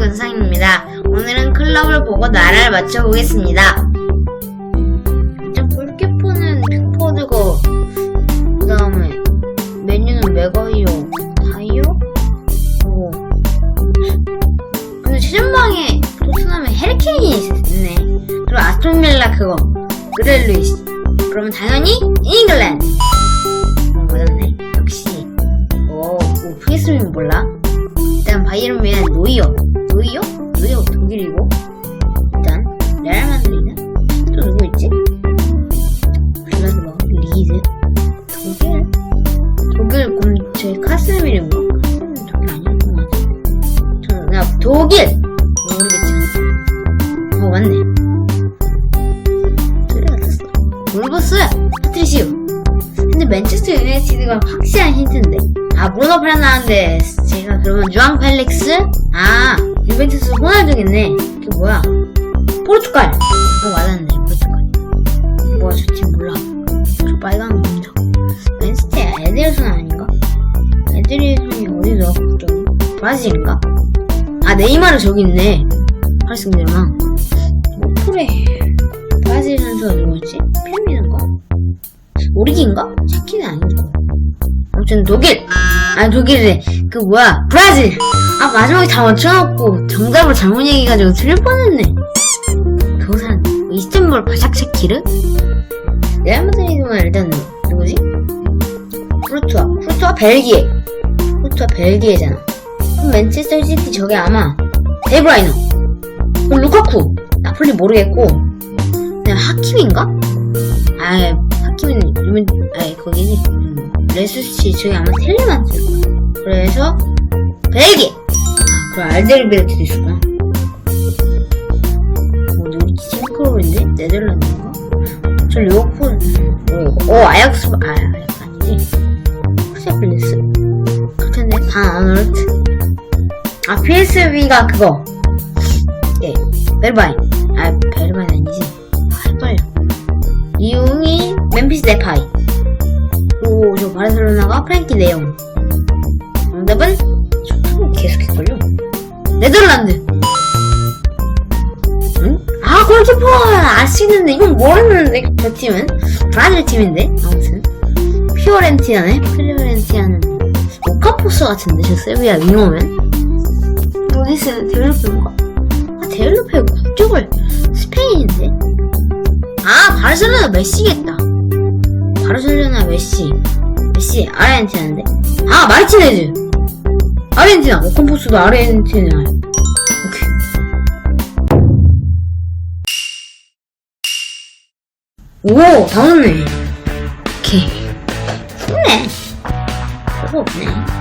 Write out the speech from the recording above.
근상입니다. 오늘은 클럽을 보고 나라를 맞춰보겠습니다. 일단 골키퍼는 픽포드고, 그 다음에 메뉴는 메가이오, 다이오? 오. 근데 최전방에 토트넘에 해리케인이 있네. 그리고 아스톤빌라 그거, 그렐루이스. 그러면 당연히 잉글랜드. 노이어? 노이어 독일이고. 일단 레알 마드리드. 또 누구 있지? 글라드바, 리즈, 독일. 독일 그럼 제 카스미르인가? 카스미르 독일 아니었던 것 같아. 저, 나 독일. 모르겠지. 어 맞네. 틀려갔었어. 울버스, 파트리시오. 근데 맨체스터 유나이티드가 확실한 힌트인데. 아, 브루노 페르난데 제가 그러면 주앙 펠릭스? 아, 유벤투스 호날두겠네. 그게 뭐야? 포르투갈. 어, 맞았네, 포르투갈. 저팀 몰라. 저 빨간 검정. 맨시티 에드리슨 아닌가? 에드리슨이 어디 넣어, 갑자기? 브라질인가? 아, 네이마르 저기 있네. 파리승제르맹. 뭐, 프레. 브라질 선수가 누구였지? 필미인가? 오리기인가? 샤키는 아니고. 아무튼 독일! 아 독일이 그 뭐야 브라질! 아 마지막에 다 맞춰놓고 정답을 잘못 얘기해가지고 틀릴 뻔했네. 그 사람 이스탄불 바샥샤키르? 레알 마드리드만 일단 누구지? 프루투아 프루투아 벨기에 프루투아 벨기에잖아. 그럼 맨체스터 시티 저게 아마 데브라이너 그럼 루카쿠 나폴리 모르겠고 그냥 하킴인가? 아 하킴은 유면 아이 거기지 음, 레수시 저기 아마 텔레만스 그래서 벨기에 아 그럼 알데르베르트도 있구나 뭐 누구지 싱크롤인데? 네덜란드인가 저 리오폴 오, 오 아약스 아 아약스 아니지. 크세플리스. 그렇텐데 반 아놀트 아 PSV가 그거. 예 베르바인. 아 베르바인 아니지. 아 헷갈려. 이용이 멤피스 데파이. 그리고 저 바르셀로나가 프랭키 네용 정답은? 저도 계속 헷갈려 네덜란드. 응? 아 골키퍼 아시는데 이건 모르는데 저 팀은? 브라질 팀인데? 아무튼. 피오렌티나네? 피오렌티나는 오카포스 같은데 저 세비야 윙어면 어디서 데벨로페인가 아 데벨로페 국적을 스페인인데? 아 바르셀로나 메시겠다. 바르셀로나 메시. 메시 아르헨티나인데? 아 마르티네즈 아르헨티나. 오컴포스도 아르헨티나 오케이. 오 다음네. 오케이. 쉽네. 별거 없네